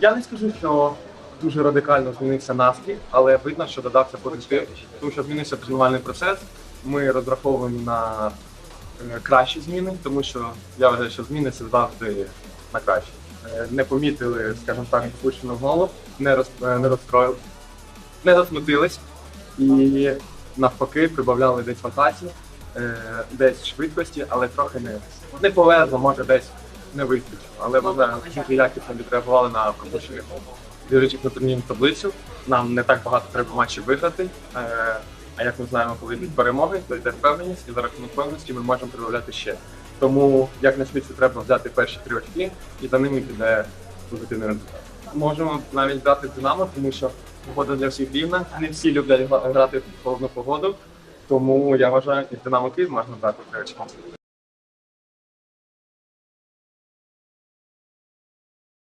Я не скажу, що дуже радикально змінився настрій, але видно, що додався позитив, тому що змінився тренувальний процес. Ми розраховуємо на е, кращі зміни, тому що я вважаю, що зміни це завжди на краще. Е, Не помітили, скажімо так, спущену голову, не роз е, не розстроїли, не засмутились і навпаки прибавляли десь фантазії, десь швидкості, але трохи не, не повезло, може десь не вистачило. Але вважаю, дуже якісно відреагували на пропущених дивлячись на турнірну таблицю. Нам не так багато треба матчів виграти. Е, а як ми знаємо, коли йдуть перемоги, то йде впевненість, і за рахунок впевненості ми можемо прибавляти ще. Тому як найшвидше треба взяти перші три очки, і за ними піде позитивний результат. Можемо навіть брати Динамо, тому що погода для всіх рівна. Не всі люблять грати в холодну погоду. Тому я вважаю, і з Динамо Київ можна брати три очки.